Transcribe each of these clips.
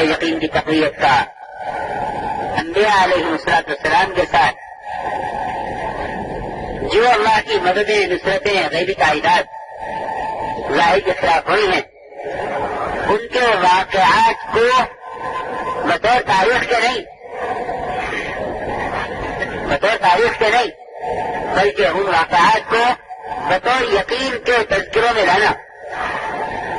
ہے یقین کی تقویت کا۔ انبیاء علیہ مسلاط السلام کے ساتھ جو اللہ کی مددیں نصرتیں غیبی کائدات ظاہر کے خلاف ہوئی ہیں، ان کے واقعات کو بطور تاریخ کے نہیں، بطور تاریخ کے نہیں، بلکہ ان واقعات کو بطور یقین کے تذکروں میں لانا۔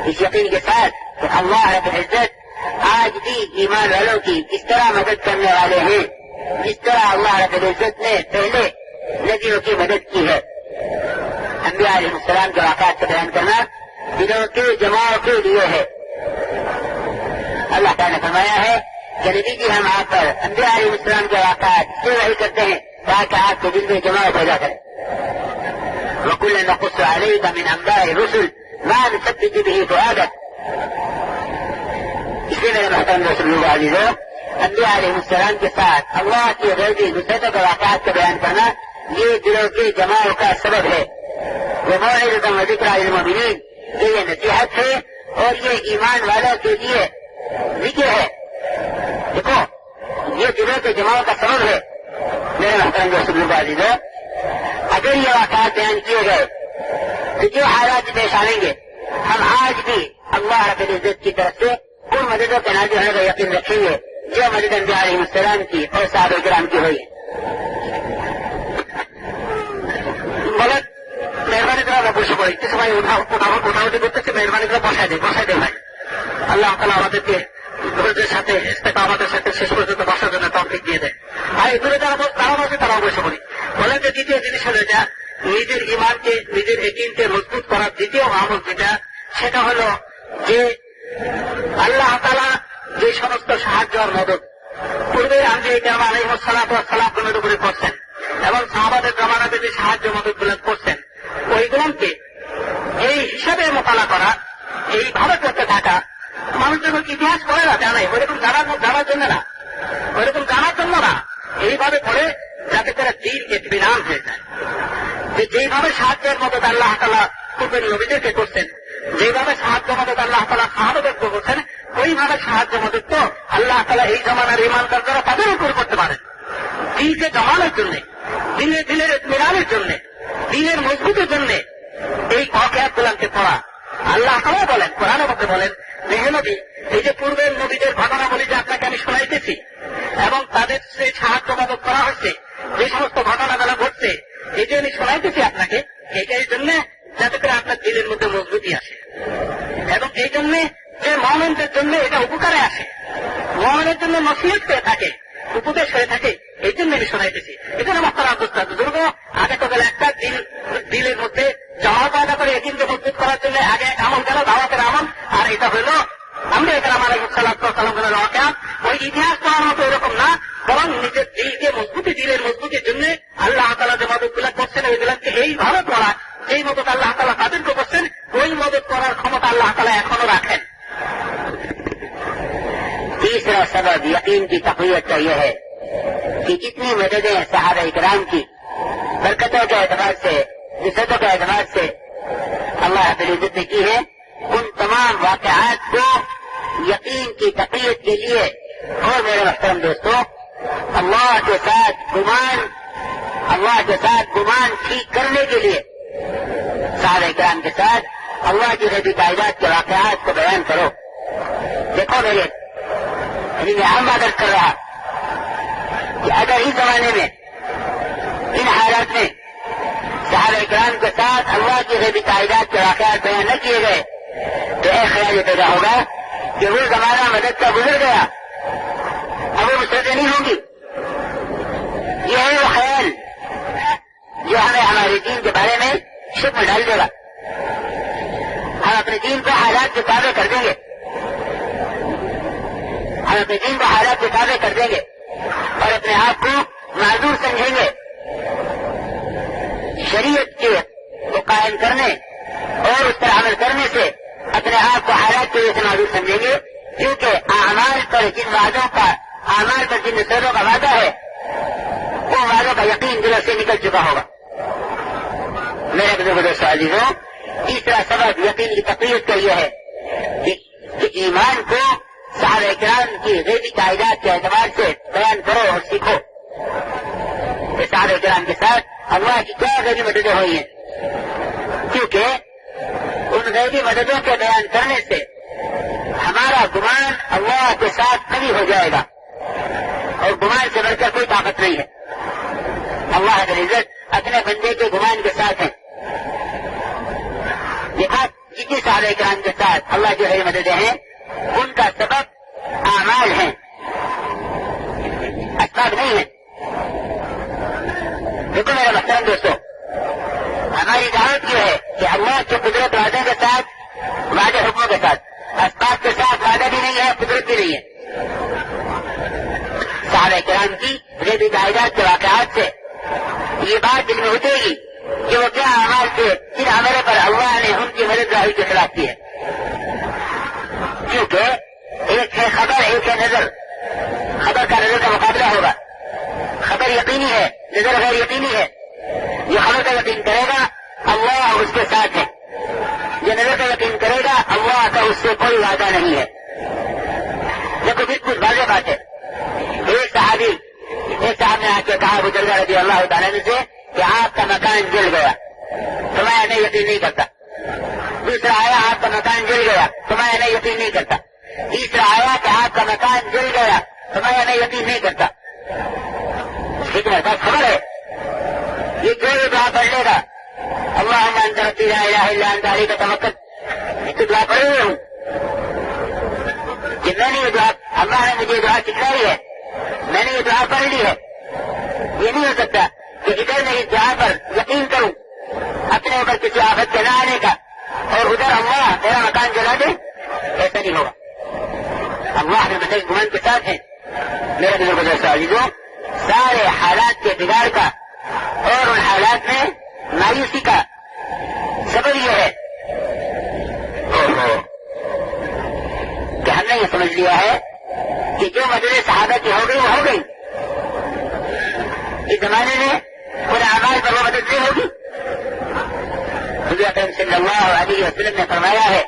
اس یقین کے ساتھ کہ اللہ رب عزت آج بھی ایمان والوں کی اس طرح مدد کرنے والے ہیں، جس طرح اللہ رب العزت نے پہلے نبیوں کی مدد کی ہے۔ انبیاء علیہ السلام کے واقعات کا بیان کرنا دنوں کے جماؤ کے لیے ہے۔ اللہ تعالیٰ نے فرمایا ہے کہ نبی جی ہم آپ پر انبیاء علیہ السلام کے واقعات کیوں نہیں کرتے ہیں؟ تاکہ آپ کے دل میں جماؤ پیدا کریں۔ وکل نقص علیہ کا من انباء رسول ما نثبت کی بھی اس میرے محترم رسول علیہ انبیاء علیہ السلام کے ساتھ اللہ کی غلطی نصرتوں واقعات کا بیان کرنا یہ دلوں کی جماعت کا سبب ہے وہ المؤمنین یہ نصیحت ہے اور یہ ایمان والوں کے لیے ذکر ہے دیکھو یہ دلوں کے جماعت کا سبب ہے میرے محترم رسول اللہ عزیزہ اگر یہ واقعات بیان کیے گئے، تو جو حالات پیش آئیں گے، ہم آج بھی اللہ رب العزت کی طرف سے বলেন মেহরবানি করে আমরা বসে পড়ি কিছু ভাই উঠাউটি করতেছে মেহরবানি করে বসাই দেয় বসাই দেয় ভাই আল্লাহ তালা আমাদেরকে ধৈর্যের সাথে সাথে শেষ পর্যন্ত জন্য তফিক দিয়ে দেয় আর তারা বসে পড়ি বলেন যে দ্বিতীয় জিনিস হলো যা নিজের ইমানকে নিজের একিনকে মজবুত করার দ্বিতীয় আমল যেটা সেটা হলো যে আল্লাহ তালা যে সমস্ত সাহায্য আর মদত পূর্বে আমি এটা আলাই সালাম সালামের উপরে করছেন এবং সাহাবাদের জমানাতে যে সাহায্য মদতগুলো করছেন, ওইগুলোকে এই হিসাবে মোকালা করা, এইভাবে করতে থাকা মানুষ যখন ইতিহাস করে না জানাই ওইরকম জানার জানার জন্য না। ওইরকম জানার জন্য না। এইভাবে করে যাতে করে দিন বিরাম হয়ে যায়। যে যেইভাবে সাহায্যের মদত আল্লাহ তালা পূর্বের নবীদেরকে করছেন যেভাবে সাহায্য মদত আল্লাহ তালা সাহাবাদেরকে করছেন ওইভাবে সাহায্য মদত তো আল্লাহ তালা এই জমানার ইমানদার যারা তাদের উপর করতে পারেন। দিনকে জমানোর জন্য দিনের দিনের মিলানের জন্য, দিনের মজবুতের জন্য এই অকেয়াত গুলাকে পড়া। আল্লাহ তালা বলেন কোরআন মধ্যে বলেন মেহনবী এই যে পূর্বের নবীদের ঘটনা বলি যে আপনাকে আমি শোনাইতেছি এবং তাদের যে সাহায্য মদত করা হচ্ছে যে সমস্ত ঘটনাগুলো ঘটছে, এই যে আমি শোনাইতেছি আপনাকে এটা এই জন্য যাতে করে আপনার দিলের মধ্যে মজবুতি আসে। এবং এই জন্য যে মহানন্দের জন্য এটা উপকারে আসে। মহানের জন্য নসিহত হয়ে থাকে, উপদেশ হয়ে থাকে, এই জন্য আমি শোনাইতেছি। এখানে মাস্টার আব্দুস্তাদ দুর্গ, আগে গেলে একটা দিল, দিলের মধ্যে জমা পয়দা করে এদিনকে মজবুত করার জন্য আগে আমল গেল দাওয়াতের আমল, আর এটা হইল আমরা এখানে আমার সালাম গেল অকাম ওই ইতিহাস পড়ার মতো এরকম না, বরং নিজের দিলকে মজবুতি, দিলের মজবুতির জন্য আল্লাহ তালা যে মদতগুলা করছেন, ওইগুলাকে এইভাবে পড়া যেই মদত আল্লাহ তালা তাদেরকে করছেন? ওই মদত করার ক্ষমতা আল্লাহ তালা এখনো রাখেন। تیسرا سبب یقین کی تقویت کا یہ ہے کہ کتنی مددیں صحابہ اکرام کی برکتوں کے اعتبار سے نسبتوں کے اعتبار سے اللہ العزت نے کی ہے ان تمام واقعات کو یقین کی تقویت کے لیے اور میرے محترم دوستوں اللہ کے ساتھ گمان اللہ کے ساتھ گمان ٹھیک کرنے کے لیے صاحب کرام کے ساتھ اللہ کی ربی کائدات کے واقعات کو بیان کرو۔ دیکھو میرے یعنی میں ہم مدد کر رہا کہ اگر اس زمانے میں، ان حالات میں صاحب اکرام کے ساتھ اللہ کی ربی کائدات کے واقعات بیان نہ کیے گئے، تو ایک خیال یہ پیدا ہوگا کہ وہ زمانہ مدد کا گزر گیا۔ اب وہ مستقل نہیں ہوں گی۔ یہی وہ خیال یہ ہمیں ہمارے دین کے بارے میں شک میں ڈال دے گا۔ ہم اپنے دین کو حالات کے تابع کر دیں گے۔ ہم اپنے دین کو حالات کے تابع کر دیں گے اور اپنے آپ کو معذور سمجھیں گے۔ شریعت کے کو قائم کرنے اور اس پر عمل کرنے سے اپنے آپ کو حالات کے لیے معذور سمجھیں گے۔ کیونکہ اعمال پر جن وعدوں کا اعمال پر جن نصروں کا وعدہ ہے، وہ وعدوں کا یقین دلوں سے نکل چکا ہوگا۔ میرے بزرگ دوست عزیزوں تیسرا سبب یقین کی تقریب کا یہ ہے کہ ایمان کو سارے کرام کی ریبی کائدات کے اعتبار سے بیان کرو اور سیکھو۔ کہ سارے کرام کے ساتھ اللہ کی کیا غریب مددیں ہوئی ہیں؟ کیونکہ ان غیبی مددوں کے بیان کرنے سے ہمارا گمان اللہ کے ساتھ کبھی ہو جائے گا اور گمان سے بڑھ کر کوئی طاقت نہیں ہے۔ اللہ عزت اپنے بندے کے گمان کے ساتھ ہے دیکھا جتنے سارے کرام کے ساتھ اللہ جو ہے مدد ہیں ان کا سبب اعمال ہے۔ اسباب نہیں ہے۔ دیکھو میرا محترم دوستوں ہماری دعوت یہ ہے کہ اللہ کے قدرت وعدے کے ساتھ، وعدے حکموں کے ساتھ، اسباب کے ساتھ وعدہ بھی نہیں ہے، قدرت بھی نہیں ہے۔ صحابہ کرام کی ریبی جائیداد کے واقعات سے یہ بات دل میں ہوتے گی۔ ہی کے ہے۔ کیونکہ ایک ہے خبر، ایک ہے نظر۔ خبر کا نظر کا مقابلہ ہوگا۔ خبر یقینی ہے، نظر غیر یقینی ہے۔ یہ خبر کا یقین کرے گا، اللہ اس کے ساتھ ہے۔ یہ نظر کا یقین کرے گا، اللہ کا اس سے کوئی وعدہ نہیں ہے۔ یہ کچھ کچھ واضح بات ہے۔ ایک صحابی، ایک صاحب نے آ کے کہا بزرگ رضی اللہ تعالیٰ سے کہ آپ کا مکان جل گیا، تو میں یقین نہیں کرتا۔ دوسرا آیا آپ کا مکان جل گیا، تو میں انہیں یقین نہیں کرتا۔ تیسرا آیا کہ آپ کا مکان جل گیا، تو میں انہیں یقین نہیں کرتا۔ بس خبر ہے۔ یہ جو بھی دعا پڑھ لے گا، اللہ عمان کرتی ہے کا تمکن میں تو دعا پڑھ رہی ہوں کہ میں نے یہ دعا، اللہ نے مجھے دعا سکھائی ہے۔ میں نے یہ دعا پڑھ لی ہے۔ یہ نہیں ہو سکتا کہ ادھر میری دعا پر یقین کروں اپنے اوپر کسی آفت کے نہ آنے کا۔ اور ادھر اللہ میرا مکان جلا دے، ایسا نہیں ہوگا۔ اللہ میں بچے گمان کے ساتھ ہیں۔ میرے دلوں کو جو سارے حالات کے بگاڑ کا اور ان حالات میں مایوسی کا سبب یہ ہے۔ کہ ہم نے یہ سمجھ لیا ہے کہ جو مدد صحابہ کی ہو گئی، وہ ہو گئی۔ اس زمانے میں خود اعمال پر وہ مدد نہیں ہوگی۔ حضور اکرم صلی اللہ علیہ وسلم نے فرمایا ہے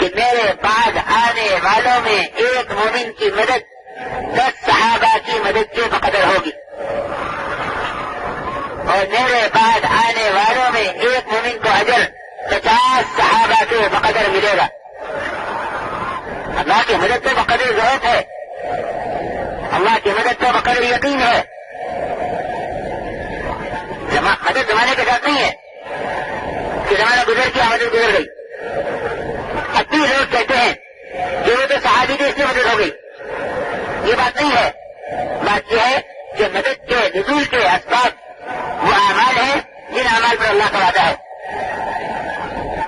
کہ میرے بعد آنے والوں میں ایک مومن کی مدد، دس صحابہ کی مدد کے بقدر ہوگی۔ اور میرے بعد آنے والوں میں ایک مومن کو اجر پچاس صحابہ کے بقدر ملے گا۔ اللہ کی مدد تو بقدر ضرورت ہے۔ اللہ کی مدد تو بقدر یقین ہے۔ ساتھ نہیں ہے کہ زمانہ گزر کی آمدن گزر گئی۔ اپنی لوگ کہتے ہیں کہ وہ تو صحابی کی اس میں مدد ہو گئی۔ یہ بات نہیں ہے۔ بات یہ ہے کہ مدد کے، نزول کے اسباب وہ اعمال ہیں، جن اعمال پر اللہ کا وعدہ ہے۔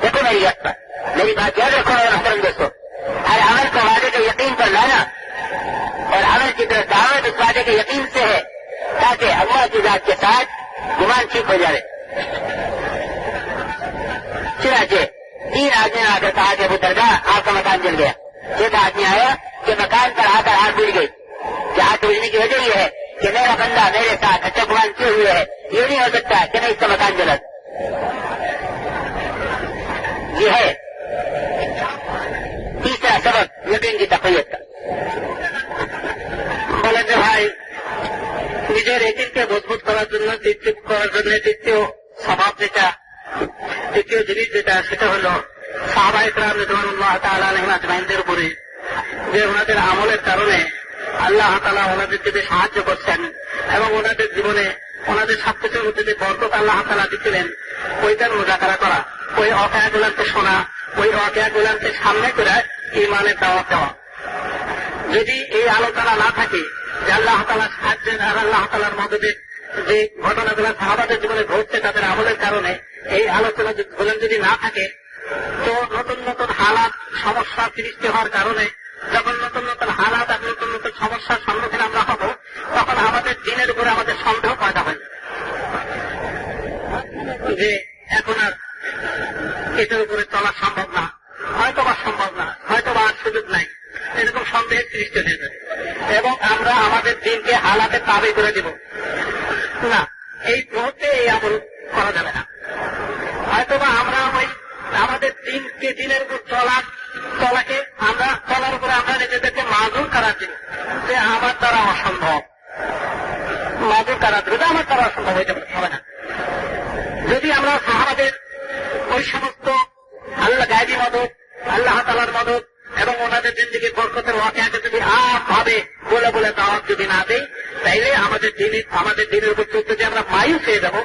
دیکھو میری یاد پر۔ میری بات یاد رکھو اور محترم دوستوں ہر عمل کو وعدے کے یقین پر لانا اور عمل کی طرف دعوت اس وعدے کے یقین سے ہے تاکہ اللہ کی ذات کے ساتھ گمان ٹھیک ہو جائے۔ چنانچہ، تین آدمی آ کر کہا کہ ابو درجہ، آپ کا مکان جل گیا۔ ایک آدمی آیا کہ مکان پر آ کر آگ بجھ گئی۔ کہ آگ بجھنے کی وجہ یہ ہے کہ میرا بندہ میرے ساتھ اچھا گمان کیوں ہوئے ہے۔ یہ نہیں ہو سکتا کہ میں اس کا مکان جلا یہ ہے۔ تیسرا سبق یقین کی تقویت۔ মজবুত করার জন্য তৃতীয় করার জন্য তৃতীয় স্বভাব যেটা তৃতীয় জিনিস যেটা, সেটা হলো রিদওয়ানুল্লাহ তাআলা উপরে যে ওনাদের আমলের কারণে আল্লাহ তাআলা ওনাদেরকে যে সাহায্য করছেন এবং ওনাদের জীবনে ওনাদের সবকিছুর মধ্যে যে বরকত আল্লাহ তাআলা দিচ্ছিলেন ওইটার মোজাকারা করা, ওই অকায়াগুলানকে শোনা, ওই অকায়াগুলানকে সামনে করে ইমানের দাওয়াত দেওয়া। যদি এই আলোচনা না থাকে যে আল্লাহ তালার সাহায্যের আর আল্লাহ তালার মদদের যে ঘটনাগুলো সাহাবাদের জীবনে ঘটছে তাদের আমলের কারণে, এই আলোচনা যদি না থাকে, তো নতুন নতুন হালাত, সমস্যা সৃষ্টি হওয়ার কারণে যখন নতুন নতুন হালাত আর নতুন নতুন সমস্যার সম্মুখীন আমরা হব, তখন আমাদের দিনের উপরে আমাদের সন্দেহ পয়দা হয়। যে এখন আর এটার উপরে চলা সম্ভব না হয়তো বা সম্ভব না হয়তো বা আর সুযোগ নাই, এরকম সন্দেহের সৃষ্টি হয়ে যাবে এবং আমরা আমাদের দিনকে হালাতে তাবে করে দিব। না, এই মুহূর্তে এই আমল করা যাবে না। হয়তোবা আমরা ওই আমাদের দিনকে দিনের উপর চলার চলাকে আমরা চলার উপরে আমরা নিজেদেরকে মাজুর করার জন্য যে আমার দ্বারা অসম্ভব। মাজুর করার জন্য আমার দ্বারা অসম্ভব হইতে হবে না। যদি আমরা সাহাবাদের ওই সমস্ত আল্লাহ গায়েবী মদত, আল্লাহ তালার মদত এবং ওনাদের জিন্দিগির বরকতের ওয়াকিয়াকে যদি আপ ভাবে, বলে বলে দাওয়াত যদি না দেই, তাইলে আমাদের দিনের আমাদের দিনের উপর চলতে যে আমরা মায়ুস হয়ে যাব,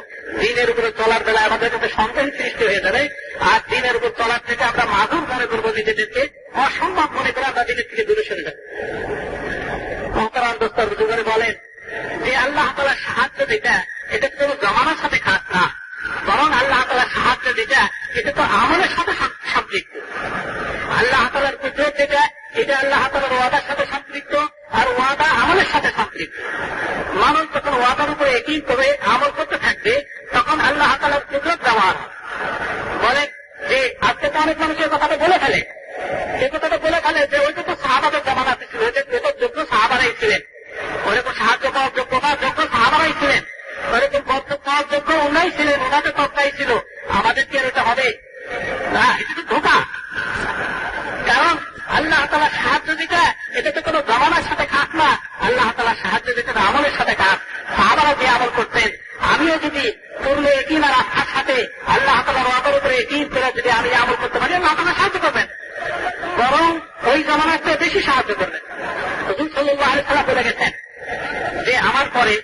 দিনের উপরে চলার বেলায় আমাদের মধ্যে সন্দেহ সৃষ্টি হয়ে যাবে, আর দিনের উপর চলার থেকে আমরা মাধুর মনে করব নিজেদেরকে অসম্ভব মনে করে আমরা দিনের থেকে দূরে সরে যাব। মহতারাম দোস্তর বুজুগরে বলেন যে আল্লাহ তালার সাহায্য যেটা এটা কোনো জমানার সাথে খাস না। বরং আল্লাহ তালার সাহায্য যেটা এটা তো আমলের সাথে সম্পৃক্ত আল্লাহ তালার কুদরত যেটা, এটা আল্লাহ তালার ওয়াদার সাথে সম্পৃক্ত আর ওয়াদা আমলের সাথে সম্পৃক্ত। মানুষ যখন ওয়াদার উপরে একই করে আমল করতে থাকবে, তখন আল্লাহ তালার কুদরত ব্যবহার। বলে যে, আজকে তো অনেক মানুষের কথাটা বলে ফেলে। সে কথাটা বলে ফেলে যে ওইটা তো সাহাবাদের জামানাতে ছিল ওইটা ওটা যোগ্য সাহাবারাই ছিলেন। ওরকম সাহায্য পাওয়ার যোগ্য না, যোগ্য সাহাবারাই ছিলেন। ওরকম বদ্ধ পাওয়ার যোগ্য ওনাই ছিলেন ওনাদের তত্ত্বাই ছিল। আমাদের কি আর এটা হবে? না, এটা তো ধোকা। কারণ আল্লাহ তালা সাহায্য যেটা এটা তো কোনো জমানার সাথে খাস না। আল্লাহ তালা সাহায্য যেটা তো আমলের সাথে খাস সাহাবারা যে আমল করতেন, আমিও যদি পূর্বে একই না রাস্তার সাথে আল্লাহ তালার ওয়াদার উপরে একই করে যদি আমি আমল করতে পারি, আল্লাহ তালা সাহায্য করবেন। বরং ওই জমানার চেয়ে বেশি সাহায্য করবেন। হুজুর সাল্লাহ আলি সাল্লাম বলে গেছেন যে, আমার পরে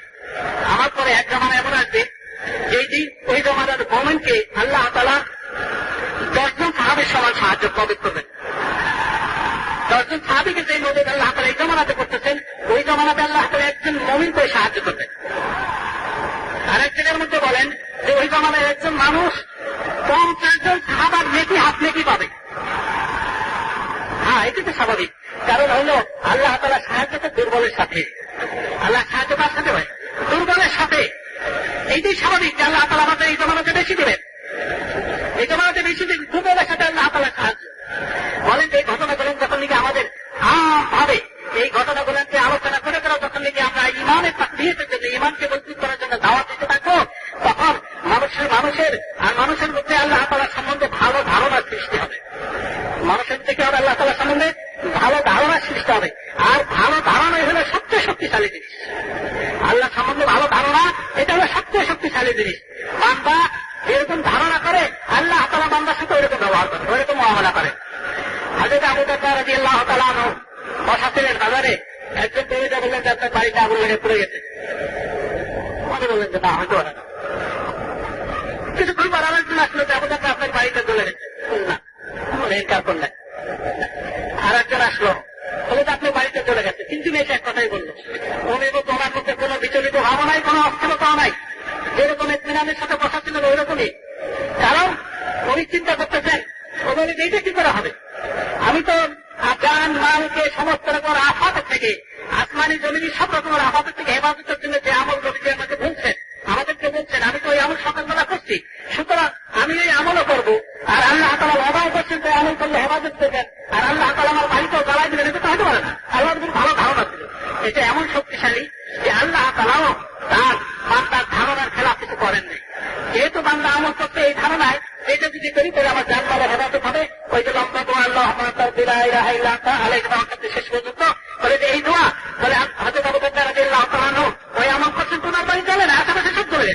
আমার পরে এক জমানা এমন আসবে যেই দিন ওই জমানার মোমেনকে আল্লাহ তালা দশজন সাহাবের সমান সাহায্য প্রবেশ করবেন দশজন সাহাবিকে যে মদত আল্লাহ তালা এই জমানাতে করতেছেন, ওই জমানাতে আল্লাহ তালা একজন মমিন করে সাহায্য করবেন আর এক মধ্যে বলেন যে, ওই জমানায় একজন মানুষ পঞ্চাশ জন সাহাবার নেকি হাত নেকি পাবে। হ্যাঁ এটি তো স্বাভাবিক। কারণ হলো আল্লাহ তালা সাহায্য তো দুর্বলের সাথে। আল্লাহ সাহায্য কার সাথে হয়? দুর্বলের সাথে। এইটাই স্বাভাবিক যে আল্লাহ তালা আমাদের এই জমানাতে বেশি দেবেন এই জমানাতে বেশি দিন দুর্বলের সাথে আল্লাহ তালা সাহায্য বলেন যে এই ঘটনাগুলো যখন আমাদের আম ভাবে এই ঘটনাগুলোকে আলোচনা করে করে যখন নাকি আমরা ইমানের তাকবিয়ের জন্য, ইমানকে মজবুত করার জন্য দাওয়াত দিতে থাকব, তখন মানুষের মানুষের আর মানুষের মধ্যে আল্লাহ তালা সম্বন্ধে ভালো ধারণা সৃষ্টি হবে। মানুষের থেকে হবে আল্লাহ তালা সম্বন্ধে ভালো ধারণা সৃষ্টি হবে। আর ভালো ধারণাই হলো সবচেয়ে শক্তিশালী জিনিস। আল্লাহ সম্বন্ধে ভালো ধারণা, এটা হলো সবচেয়ে শক্তিশালী জিনিস। বান্দা এরকম ধারণা করে, আল্লাহ তালা বান্দার সাথে ওইরকম ব্যবহার করে ওইরকম মহামলা করে। হাজরত বাজারে একজন বেরিয়ে বললেন যে আপনার বাড়িতে আগুন লেগে পড়ে গেছে মনে বললেন যে না হয়তো না কিছুক্ষণ পর আসলো যে আবু বকর আপনার বাড়িতে চলে গেছে ইনকার করলেন আর একজন আসলো বলে যে আপনার বাড়িতে চলে গেছে কিন্তু এসে এক কথাই বলল উনি তোমার মধ্যে কোনো বিচলিত ভাবনা নাই কোনো অস্থিরতা নাই যেরকম ইতমিনানের সাথে বসা ছিলেন ওই রকমই কারণ উনি চিন্তা করতেছেন ওদের এইটা কি করে হবে? আমি তো গান মালকে সমস্ত রকম আফাত থেকে, আসমানি জমিনি সব রকমের আফাত থেকে হেফাজতের জন্য যে আমল রবিকে আমাকে বলছেন, আমাদেরকে বলছেন, আমি তো ওই আমল সকালবেলা করছি। সুতরাং আমি এই আমলও করব। আর আল্লাহ তালা লবাও করছেন যে আমল করলে হেফাজত দেবেন আর আল্লাহ তালা আমার বাড়িতেও জ্বালাই দিলেন, এটা তো হতে পারে না। আল্লাহ খুব ভালো ধারণা ছিল। এটা এমন শক্তিশালী যে আল্লাহ তালাও তার বান্দার ধারণার খেলা কিছু করেন বান্দা আমল করতে এই ধারণায় এটা যদি করি তাহলে আমার জান মালের হেফাজত হবে, ওই যে লম্বা তো আল্লাহ আলাই শেষ পর্যন্ত। বলে যে এই দোয়া, বলে হাতে আবু বকর রাদিয়াল্লাহু করানো ওই আমল করছেন তোমার বাড়ি চলে না, আশেপাশে সব চলে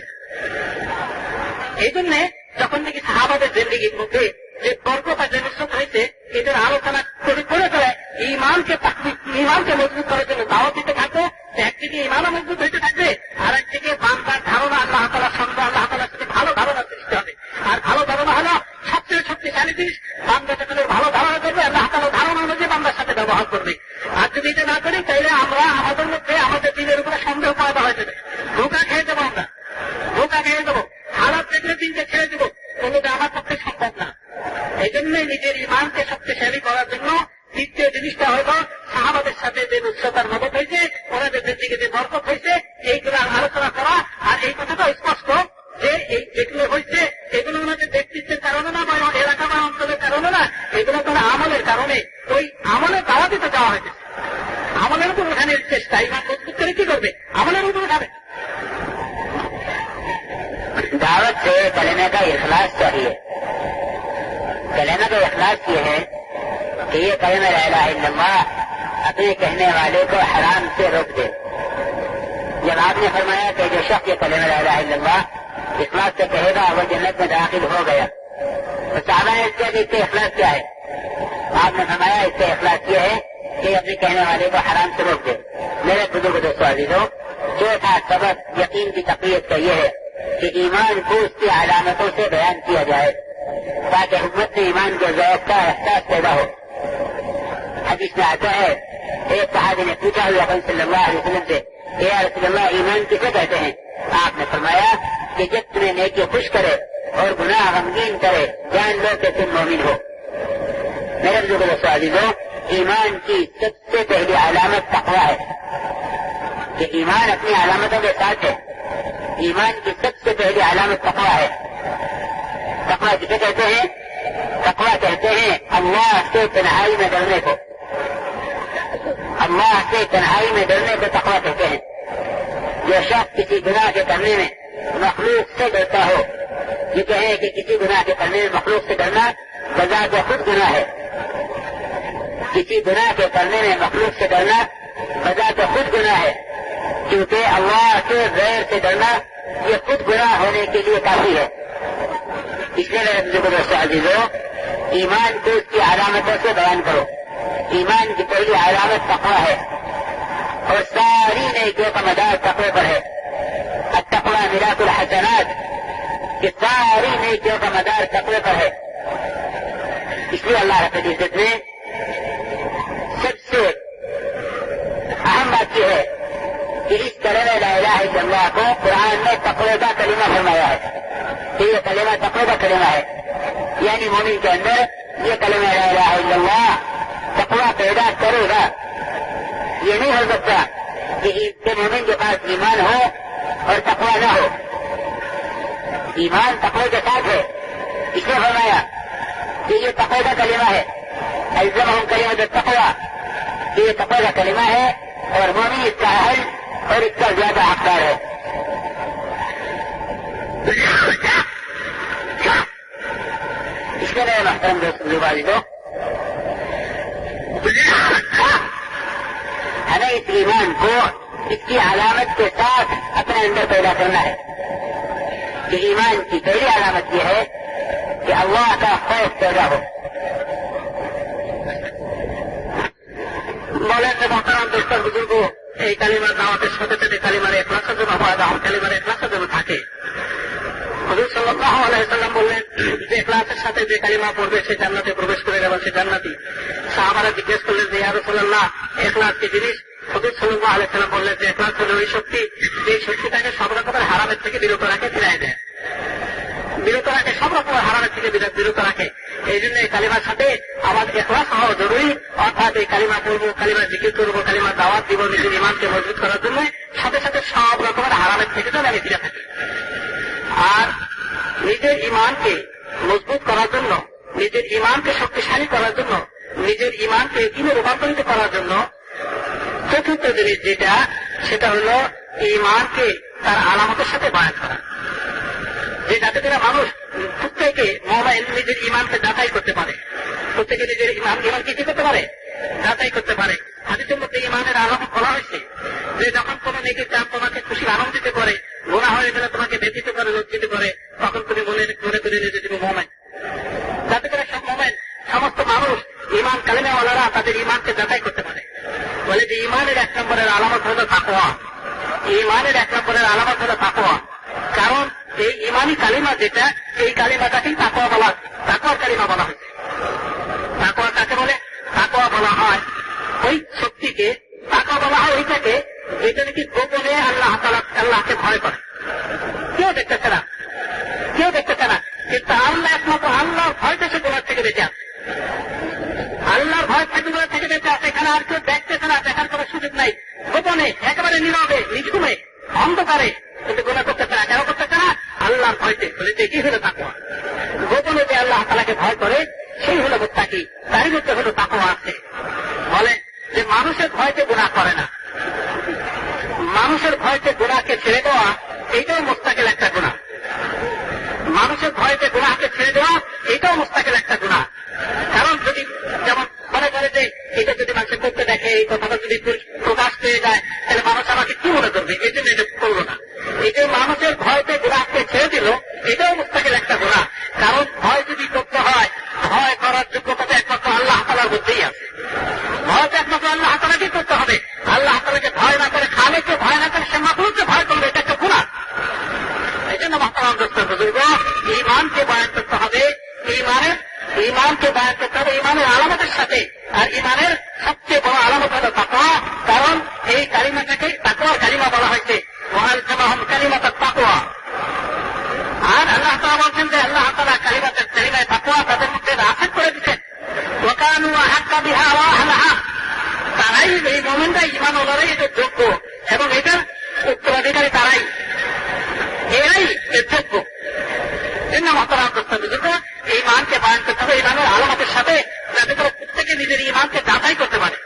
এই জন্যে যখন নাকি সাহাবাদের জিন্দিগির মধ্যে যে বর্গতা যে নিশ্চিত হয়েছে এদের আলোচনা করে করে করে ইমানকে তাকবিদ- ইমানকে মজবুত করার জন্য দাওয়াত দিতে থাকবে যে একদিকে ইমানও মজবুত হইতে থাকবে আর একদিকে বান্দার ধারণা আল্লাহ তালার সঙ্গে আল্লাহ তালার সাথে ভালো ধারণা সৃষ্টি হবে আর ভালো ধারণা হলো সবচেয়ে শক্তিশালী জিনিস বান্দা যখন এর ভালো ধারণা করবে আল্লাহ তালার ধারণা অনুযায়ী বান্দার সাথে ব্যবহার করবে আর যদি এটা না করি তাহলে আমরা আমাদের মধ্যে আমাদের দিনের উপরে সন্দেহ পয়দা হয়ে যাবে ধোকা খেয়ে দেবো আমরা ধোকা খেয়ে দেবো হালাত দেখলে দিনকে ছেড়ে দেবো কোনোটা আমার পক্ষে সম্ভব না এই জন্য নিজের ইমানকে শক্তিশালী করার জন্য দ্বিতীয় জিনিসটা হইল সাহাবাদের সাথে যে উচ্চতার মদত হয়েছে ওনাদের দিকে যে বরকত হয়েছে এইগুলো আলোচনা করা আর এই কথাটা স্পষ্ট যে এই যেগুলো হয়েছে এগুলো ওনাদের ব্যক্তিত্বের কারণে না বা এলাকা বা অঞ্চলের কারণে না এগুলো তারা আমলের কারণে ওই আমলের দাওয়া দিতে যাওয়া হয়েছে আমলের উপর উঠানের চেষ্টা ইমান মজবুত করে কি করবে আমলের উপর উঠাবে दावत से कलेमे का इखलास चाहिए کلمہ کے اخلاق یہ ہے کہ یہ کلمہ رہ رہا ہے لمبا اپنے کہنے والے کو حرام سے روک دے۔ جب آپ نے فرمایا کہ جو شخص یہ کلمہ رہ رہا ہے اللہ اخلاق سے کہے گا، وہ جنت میں داخل ہو گیا۔ تو صحابہ نے کیا کہ اس کا اخلاق کیا ہے۔ آپ نے فرمایا اس کے اخلاق یہ ہے کہ اپنے کہنے والے کو حرام سے روک دے۔ میرے بزرگ دوستوں عزیزوں، چوتھا سبق یقین کی تقریب کا یہ ہے کہ ایمان کو اس کی علامتوں سے بیان کیا جائے۔ تاکہ حکمت ایمان کے ذائق کا احساس پیدا ہو۔ حدیث میں آتا ہے ایک صحابی نے پوچھا اللہ صلی اللہ علیہ وسلم سے، اے رسول اللہ، ایمان کسے کہتے ہیں؟ آپ نے فرمایا کہ جب تمہیں نیکی خوش کرے اور گناہ غمگین کرے، جان لو کہ تم مومن ہو۔ میرے بزرگ سوالو ایمان کی سب سے پہلی علامت تقوا ہے۔ کہ ایمان اپنی علامتوں کے ساتھ ہے۔ ایمان کی سب سے پہلی علامت تقوا ہے۔ تقوا جسے کہتے ہیں تقوا کہتے ہیں، اللہ سے تنہائی میں ڈرنے کو۔ اللہ سے تنہائی میں ڈرنے کو تقوا کہتے ہیں۔ جو شخص کسی گناہ کے کرنے میں مخلوق سے ڈرتا ہو، یہ کہے کہ کسی گناہ کے کرنے میں مخلوق سے ڈرنا بذات کا خود گناہ ہے۔ کسی گناہ کے کرنے میں مخلوق سے ڈرنا بذات کا خود گناہ ہے، کیونکہ اللہ کے غیر سے ڈرنا یہ خود گناہ ہونے کے لیے کافی ہے۔ اس لیے میرے کو دوستوں عزیزوں ایمان کو اس کی علامتوں سے بیان کرو۔ ایمان کی پہلی علامت تقوا ہے۔ اور ساری نیکیوں کا مدار تقوے پر ہے۔ التقوی ملاک الحسنات۔ کہ ساری نیکیوں کا مدار تقوے پر ہے۔ اس لیے اللہ رب العزت نے سب سے اہم بات یہ ہے کہ اس طرح لا الہ الا اللہ کو قرآن میں تقوی کا کلمہ فرمایا ہے۔ کہ یہ کلمہ تقوی کا کلمہ ہے۔ یعنی مومن کے اندر یہ کلمہ لا الہ الا اللہ تقوی پیدا کرے گا۔ یہ نہیں ہو سکتا کہ اس کے مومن کے پاس ایمان ہو اور تقوی نہ ہو۔ ایمان تقوی کے ساتھ ہے۔ اس نے فرمایا کہ یہ تقوی کا کلمہ ہے۔ ایسا ہم کلمہ جو تقوا یہ تقوی کا کلمہ ہے اور مومن اس کا اہل اور اس کا زیادہ حقدار ہے۔ महतरम दोस्त को हमें इस ईमान को इसकी अलामत के साथ अपने अंदर पैदा करना है कि ईमान की पहली अलामत यह है कि अल्लाह का खौफ पैदा हो মৌলানা মহতারাম দোস্তর বুজুর্গ এই কালিমার দাওয়াতের সাথে সাথে কালিমার এখলাসের জন্য পয়দা হন কালিমার এখলাসের জন্য থাকে হজুর সাল্লাহ আলাইসাল্লাম বললেন, যে এখলাসের সাথে যে কালিমা পড়বে, সে জান্নাতে প্রবেশ করে যাবেন সে জান্নাতি। সাহাবারা জিজ্ঞেস করলেন, যে ইয়ারসোল্লাহ এখলাস কি জিনিস? হজুর সাল্লাহ আলাইসাল্লাম বললেন, যে এখলাস হলো ওই শক্তি। যে শক্তিটাকে সব রকমের হারামের থেকে বিরত রাখে ফিরাই দেয়। বিরত রাখে, সব রকমের হারামের থেকে বিরত রাখে। এই জন্য এই কালিমার সাথে আমার এখলাস হওয়া জরুরি। অর্থাৎ এই কালিমা পড়ব, কালিমা জিকির করব কালিমার দাওয়াত দিব নিজের ইমানকে মজবুত করার জন্য, সাথে সাথে সব রকমের হারামের থেকে যেন আমি ফিরে থাকি। আর নিজের ইমানকে মজবুত করার জন্য, নিজের ইমানকে শক্তিশালী করার জন্য, নিজের ইমানকে কিনে রূপান্তরিত করার জন্য, চতুর্থ জিনিস যেটা, সেটা হল ইমানকে তার আলামতের সাথে বয়ান করা। যে যাতে করে মানুষ প্রত্যেকে মোবাইল নিজের ইমানকে যাচাই করতে পারে, প্রত্যেকে নিজের ইমান ইমানকে কি করতে পারে যাচাই করতে পারে। হাদিসের মধ্যে ইমানের আলামত বলা হয়েছে যে যখন কোন নেকি চাপ তোমাকে খুশির আনন্দিত করে গোনা হয়ে গেলে তোমাকে ব্যথিত করে, লজ্জিত করে, তখন তুমি মনে মনে করে নিতে তুমি মোমেন। যাতে করে সব মোমেন, সমস্ত মানুষ ইমান কালিমাওয়ালারা তাদের ইমানকে যাচাই করতে পারে। বলে যে ইমানের এক নম্বরের আলামত হলো তাকোয়া ইমানের এক নম্বরের আলামত হলো তাকোয়া কারণ এই ইমানি কালিমা যেটা, এই কালিমাটাকেই তাকোয়া বলা তাকোয়ার কালিমা বলা হয়েছে। তাকোয়া তাকোয়া বলা হয়। ওই শক্তিকে তাকোয়া বলা হয় ওইটাকে, যেটা নাকি গোপনে আল্লাহ আল্লাহকে ভয় করে। কেউ দেখতেছে না। কেউ দেখতেছে না কিন্তু আল্লাহ একমাত্র আল্লাহর ভয়টা সে গোলার থেকে বেঁচে আছে। আল্লাহর ভয় থাকবে থেকে বেঁচে আছে। এখানে আর কেউ দেখতেছে না, দেখার কোনো সুযোগ নাই। গোপনে, একেবারে নীরবে নিঝুমে অন্ধকারে, কিন্তু গোনা করতেছে না। কেন করতেছে না? আল্লাহর ভয়তে। কি হলো তাকুয়া গোপনে যে আল্লাহ তালাকে ভয় করে সেই হলো মোত্তাকি তারই মধ্যে হলো তাকুয়া আছে বলে যে মানুষের ভয়তে গুণা করে না। মানুষের ভয়তে গুণাকে ছেড়ে দেওয়া, এইটাও মোস্তাকেল একটা গুণা মানুষের ভয়তে গুণাকে ছেড়ে দেওয়া, এইটাও মোস্তাকেল একটা গুণা কারণ যদি যেমন মনে করে যে এটা যদি মানুষের করতে দেখে, এই কথাটা যদি প্রকাশ পেয়ে যায়, তাহলে মানুষ আমাকে কি মনে করবে? এই জন্য এটা করব না। এই যে মানুষের ভয়তে গোলাপকে ছেড়ে দিল, এটাও মুস্তাকিল একটা গোলা কারণ ভয় যদি করতে হয় ভয় করার যোগ্যতা তো একমাত্র আল্লাহ তালার মধ্যেই আছে ভয় তো একমাত্র আল্লাহ তালাকেই করতে হবে। আল্লাহ তালাকে ভয় না করে, খালেকে ভয় না করে, সে মাত্রকে ভয় করবে, এটা একটা গুণা এই জন্য মহাতারাম দোস্ত, বুজুর্গ ইমানকে বয়ান করতে হবে। ইমানের ইমানকে বয়ান করতে হবে। ইমানের আলামতের সাথে। আর ইমানের সবচেয়ে বড় আলামত হল তাকওয়া। কারণ এই কালিমাটাকে তাকওয়ার কালিমা বলা হয়েছে। মহাল জামাহম কালিমাতা তাকওয়া। আর আল্লাহ তালা বলছেন যে আল্লাহ তালা কালিমাতের কালিমায় তাকওয়া তাদের মধ্যে রাখেন করে দিচ্ছেন ওকানু হাক্কা বিহা ওয়া আহলাহা। তারাই এই মোমেন্টাই ইমান ওলারাই এদের যোগ্য। এবং এটার উত্তরাধিকারী তারাই। এরাই এর যোগ্য। জন্য মতরাম করতে হবে যেটা এই মানকে বায়ন করতে হবে, এই মানের আলামতের সাথে যাতে করে প্রত্যেকে নিজের ইমানকে যাচাই করতে পারে।